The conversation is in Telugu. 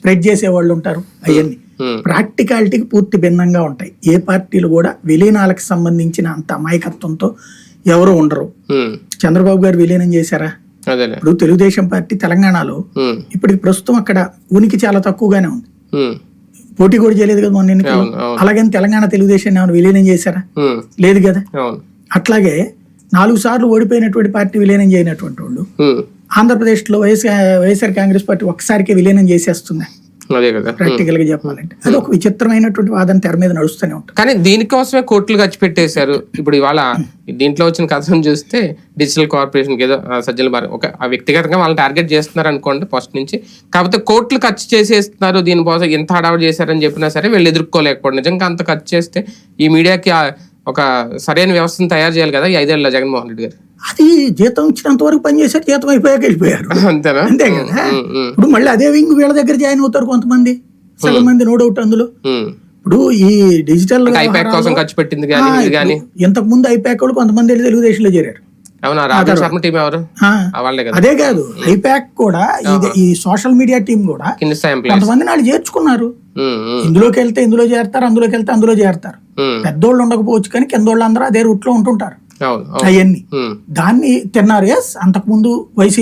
స్ప్రెడ్ చేసే వాళ్ళు ఉంటారు అవన్నీ. ప్రాక్టికాలిటీకి పూర్తి భిన్నంగా ఉంటాయి. ఏ పార్టీలు కూడా విలీనాలకు సంబంధించిన అంత అమాయకత్వంతో ఎవరు ఉండరు. చంద్రబాబు గారు విలీనం చేశారా? ఇప్పుడు తెలుగుదేశం పార్టీ తెలంగాణలో ఇప్పటికి ప్రస్తుతం అక్కడ ఉనికి చాలా తక్కువగానే ఉంది. పోటీ కూడా చేయలేదు కదా మొన్న అవును అలాగని తెలంగాణ తెలుగుదేశం ఏమైనా విలీనం చేశారా? లేదు కదా? అట్లాగే నాలుగు సార్లు ఓడిపోయినటువంటి పార్టీ విలీనం చేయనటువంటి వాళ్ళు ఆంధ్రప్రదేశ్లో వైఎస్ఆర్ వైఎస్ఆర్ కాంగ్రెస్ పార్టీ ఒక్కసారికి విలీనం చేసేస్తుంది. అదే కదా. ప్రాక్టికల్గా చెప్పాలంటే. అది ఒక విచిత్రమైనటువంటి వాదన తెర మీద నడుస్తూనే ఉంటుంది. కానీ దీనికోసమే కోట్లు ఖర్చు పెట్టేశారు. ఇప్పుడు ఇవాళ దీంట్లో వచ్చిన కథను చూస్తే డిజిటల్ కార్పొరేషన్ ఏదో సజ్జల భారత్ ఒక ఆ వ్యక్తిగతంగా వాళ్ళని టార్గెట్ చేస్తున్నారు అనుకోండి ఫస్ట్ నుంచి. కాకపోతే కోట్లు ఖర్చు చేసేస్తున్నారు. దీనికోసం ఎంత హడావుడి చేశారని చెప్పినా సరే వీళ్ళు ఎదుర్కోలేకపోవడం నిజంగా. అంత ఖర్చు చేస్తే ఈ మీడియాకి ఒక సరైన వ్యవస్థను తయారు చేయాలి కదా ఈ ఐదేళ్ళ జగన్మోహన్ రెడ్డి గారు. అది జీతం ఇచ్చినంత వరకు పనిచేశారు జీతం అయిపోయాక వెళ్ళిపోయారు. అంతేనా? అంతే కదా ఇప్పుడు మళ్ళీ అదే వింగ్ వీళ్ళ దగ్గర జాయిన్ అవుతారు కొంతమంది. సగం మంది నో డౌట్ అందులో. ఇప్పుడు ఈ డిజిటల్ ఐపాక్ కోసం ఖర్చు పెట్టింది కానీ ఇంతకు ముందు ఐపాక్ వాళ్ళు కొంతమంది వెళ్ళి తెలుగుదేశంలో చేరారు. అదే కాదు. ఐపాక్ కూడా ఈ సోషల్ మీడియా టీం కూడా కొంతమంది నాళ్ళు చేర్చుకున్నారు. ఇందులోకి వెళ్తే ఇందులో చేరతారు అందులోకి వెళ్తే అందులో చేరతారు. పెద్దోళ్ళు ఉండకపోవచ్చు కానీ కిందోళ్ళు అందరూ అదే రూట్లో ఉంటుంటారు. అవన్నీ. దాన్ని తిన్నారు ఎస్ అంతకుముందు వైసీపీ